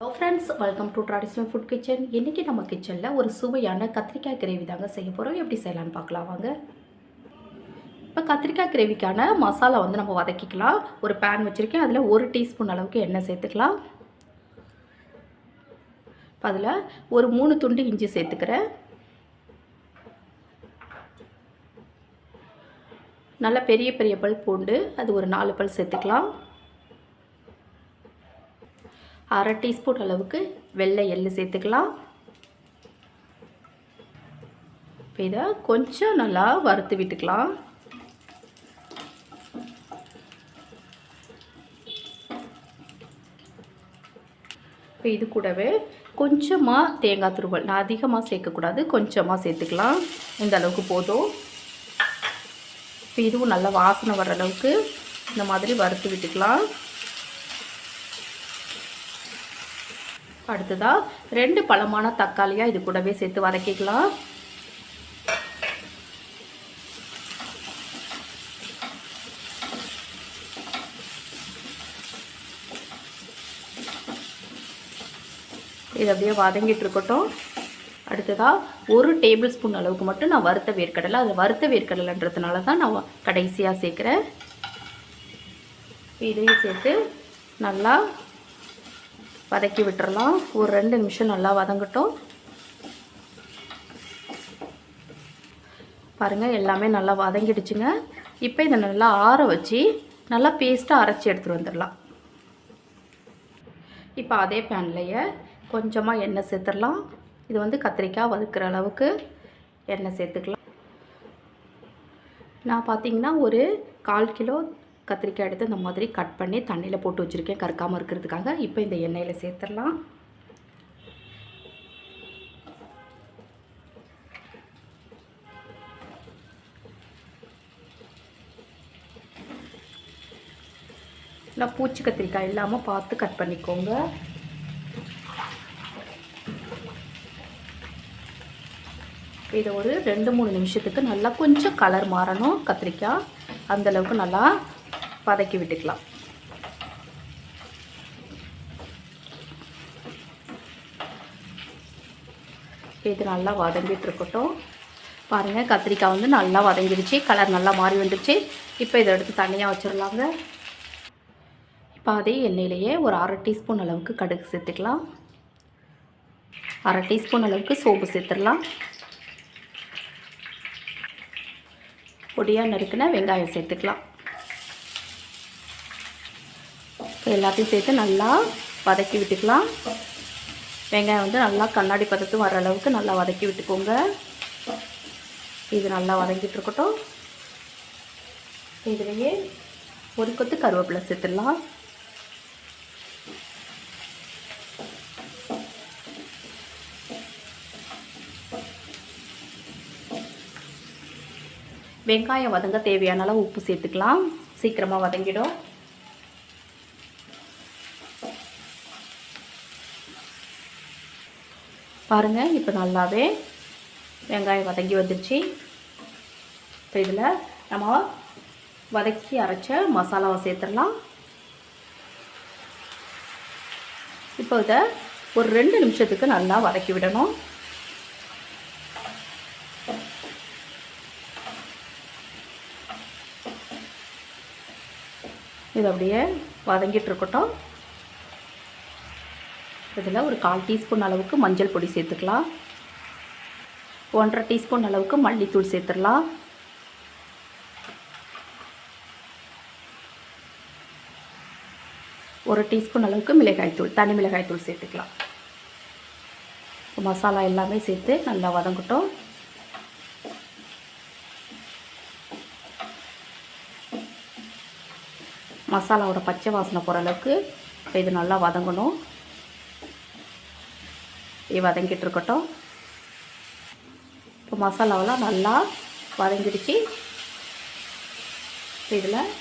Hello friends welcome to traditional food kitchen இன்றைக்கி நம்ம கிச்சனில் ஒரு சுவையான கத்திரிக்காய் கிரேவி தாங்க செய்ய போகிறோம் எப்படி செய்யலான்னு பார்க்கலாம் வாங்க. இப்போ கத்திரிக்காய் கிரேவிக்கான மசாலா வந்து நம்ம வதக்கிக்கலாம். ஒரு பேன் வச்சுருக்கேன். அதில் ஒரு டீஸ்பூன் அளவுக்கு எண்ணெய் சேர்த்துக்கலாம். இப்போ அதில் ஒரு மூணு துண்டு இஞ்சி சேர்த்துக்கிறேன். நல்ல பெரிய பெரிய பல் பூண்டு அது ஒரு நாலு பல் சேர்த்துக்கலாம். அரை டீஸ்பூன் அளவுக்கு வெள்ளை எள்ளு சேர்த்துக்கலாம். இப்போ இதை கொஞ்சம் நல்லா வறுத்து விட்டுக்கலாம். இப்போ இது கூடவே கொஞ்சமாக தேங்காய் துருவல் நான் அதிகமாக சேர்க்கக்கூடாது கொஞ்சமாக சேர்த்துக்கலாம். இந்த அளவுக்கு போதும். இப்போ இதுவும் நல்லா வாசனை வர்ற அளவுக்கு இந்த மாதிரி வறுத்து விட்டுக்கலாம். அடுத்ததாக ரெண்டு பழமான தக்காளியாக இது கூடவே சேர்த்து வதக்கிக்கலாம். இது அப்படியே வதங்கிட்டு இருக்கட்டும். அடுத்ததாக ஒரு டேபிள் ஸ்பூன் அளவுக்கு மட்டும் நான் வறுத்த வேர்க்கடலை. அது வறுத்த வேர்க்கடலைன்றதுனால தான் நான் கடைசியாக சேர்க்குறேன். இதையும் சேர்த்து நல்லா வதக்கி விட்டுறலாம். ஒரு ரெண்டு நிமிஷம் நல்லா வதங்கட்டும். பாருங்கள் எல்லாமே நல்லா வதங்கிடுச்சுங்க. இப்போ இதை நல்லா ஆற வச்சு நல்லா பேஸ்ட்டாக அரைச்சி எடுத்துகிட்டு வந்துடலாம். இப்போ அதே பேன்லையே கொஞ்சமாக எண்ணெய் சேர்த்துடலாம். இது வந்து கத்திரிக்காய் வதக்கிற அளவுக்கு எண்ணெய் சேர்த்துக்கலாம். நான் பார்த்தீங்கன்னா ஒரு கால் கிலோ கத்திரிக்காய் எடுத்து இந்த மாதிரி கட் பண்ணி தண்ணியில் போட்டு வச்சுருக்கேன். கறக்காமல் இருக்கிறதுக்காக இப்போ இந்த எண்ணெயில் சேர்த்துடலாம். இல்லை பூச்சி கத்திரிக்காய் இல்லாமல் பார்த்து கட் பண்ணிக்கோங்க. இதை ஒரு ரெண்டு மூணு நிமிஷத்துக்கு நல்லா கொஞ்சம் கலர் மாறணும் கத்திரிக்காய். அந்தளவுக்கு நல்லா வதக்கி விட்டுக்கலாம். இது நல்லா வதங்கிட்டு இருக்கட்டும். பாருங்கள் கத்திரிக்காய் வந்து நல்லா வதங்கிடுச்சு. கலர் நல்லா மாறி வந்துடுச்சு. இப்போ இதை எடுத்து தனியாக வச்சிடலாங்க. இப்போ அதே எண்ணெயிலேயே ஒரு அரை டீஸ்பூன் அளவுக்கு கடுகு சேர்த்துக்கலாம். அரை டீஸ்பூன் அளவுக்கு சோப்பு சேர்த்துடலாம். பொடியாக நறுக்கின வெங்காயம் சேர்த்துக்கலாம். எல்லாத்தையும் சேர்த்து நல்லா வதக்கி விட்டுக்கலாம். வெங்காயம் வந்து நல்லா கண்ணாடி பதத்து வர அளவுக்கு நல்லா வதக்கி விட்டுக்கோங்க. இது நல்லா வதங்கிட்டு இருக்கட்டும். இதுலேயே ஒரு கொத்து கருவேப்பிலை சேர்த்துடலாம். வெங்காயம் வதங்க தேவையான அளவு உப்பு சேர்த்துக்கலாம். சீக்கிரமாக வதங்கிடும். பாருங்கள் இப்போ நல்லாவே வெங்காயம் வதங்கி வந்துடுச்சு இப்போ இதில் நம்ம வதக்கி அரைச்ச மசாலாவை சேர்த்துடலாம். இப்போ இதை ஒரு ரெண்டு நிமிஷத்துக்கு நல்லா வதக்கி விடணும். இது அப்படியே வதங்கிட்டு இருக்கட்டும். இதில் ஒரு கால் டீஸ்பூன் அளவுக்கு மஞ்சள் பொடி சேர்த்துக்கலாம். ஒன்றரை டீஸ்பூன் அளவுக்கு மல்லித்தூள் சேர்த்துடலாம். ஒரு டீஸ்பூன் அளவுக்கு மிளகாய்த்தூள் தனி மிளகாய்த்தூள் சேர்த்துக்கலாம். மசாலா எல்லாமே சேர்த்து நல்லா வதங்கட்டும். மசாலாவோட பச்சை வாசனை போகிற அளவுக்கு இது நல்லா வதங்கணும். இது வதங்கிட்டு இருக்கட்டும். இப்போ மசாலாவெல்லாம் நல்லா வதங்கிடுச்சு. இதில்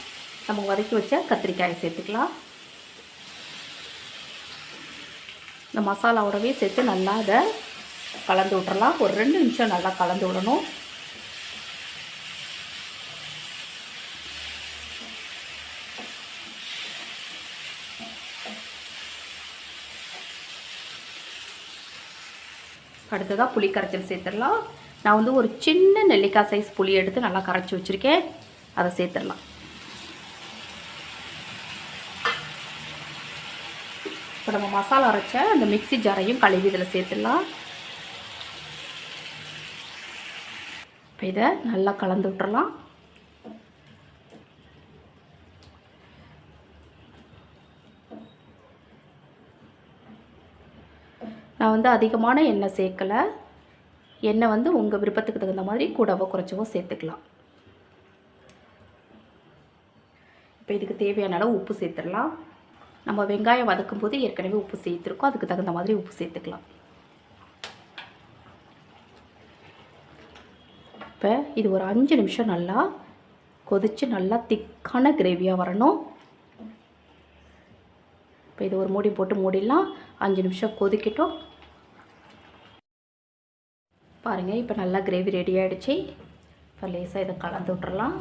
நம்ம வதக்கி வச்ச கத்திரிக்காயை சேர்த்துக்கலாம். இந்த மசாலாவோடவே சேர்த்து நல்லா அதை கலந்து விட்றலாம் ஒரு ரெண்டு நிமிஷம் நல்லா கலந்து விடணும். அடுத்ததாக புளி கரைச்சல் சேர்த்துடலாம். நான் வந்து ஒரு சின்ன நெல்லிக்காய் சைஸ் புளி எடுத்து நல்லா கரைச்சி வச்சுருக்கேன். அதை சேர்த்துடலாம். இப்போ நம்ம மசாலா அரைச்ச அந்த மிக்ஸி ஜாரையும் கழுவி இதில் சேர்த்துடலாம். இப்போ இதை நல்லா கலந்து விட்டுறலாம். நான் வந்து அதிகமான எண்ணெய் சேர்க்கலை. எண்ணெய் வந்து உங்கள் விருப்பத்துக்கு தகுந்த மாதிரி கூடவோ குறைச்சவோ சேர்த்துக்கலாம். இப்போ இதுக்கு தேவையான அளவு உப்பு சேர்த்துடலாம். நம்ம வெங்காயம் வதக்கும் போது ஏற்கனவே உப்பு சேர்த்துருக்கோம். அதுக்கு தகுந்த மாதிரி உப்பு சேர்த்துக்கலாம். இப்போ இது ஒரு அஞ்சு நிமிஷம் நல்லா கொதித்து நல்லா திக்கான கிரேவியாக வரணும். இப்போ இது ஒரு மூடி போட்டு மூடிடலாம். அஞ்சு நிமிஷம் கொதிக்கட்டும். பாருங்கள் இப்போ நல்லா கிரேவி ரெடி ஆகிடுச்சு இப்போ லேசாக இதை கலந்து விட்றலாம்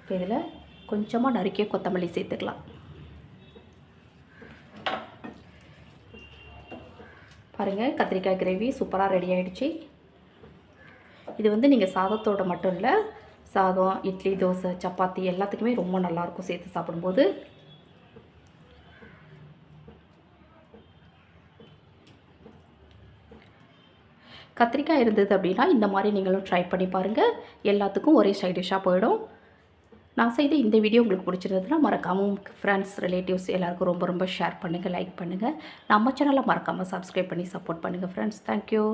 இப்போ இதில் கொஞ்சமாக நறுக்கிய கொத்தமல்லி சேர்த்துக்கலாம். பாருங்கள் கத்திரிக்காய் கிரேவி சூப்பராக ரெடி ஆகிடுச்சு இது வந்து நீங்கள் சாதத்தோட மட்டும் இல்லை சாதம் இட்லி தோசை சப்பாத்தி எல்லாத்துக்குமே ரொம்ப நல்லாயிருக்கும் சேர்த்து சாப்பிடும்போது. கத்திரிக்காய் இருந்தது அப்படின்னா இந்த மாதிரி நீங்களும் ட்ரை பண்ணி பாருங்கள் எல்லாத்துக்கும் ஒரே சைட் டிஷ்ஷாக போயிடும். நான் செய்த இந்த வீடியோ உங்களுக்கு பிடிச்சிருந்ததுன்னா மறக்காமல் ஃப்ரெண்ட்ஸ் ரிலேட்டிவ்ஸ் எல்லாருக்கும் ரொம்ப ரொம்ப ஷேர் பண்ணுங்கள் லைக் பண்ணுங்கள் நம்ம சேனலை மறக்காமல் சப்ஸ்கிரைப் பண்ணி சப்போர்ட் பண்ணுங்கள் ஃப்ரெண்ட்ஸ் தேங்க்யூ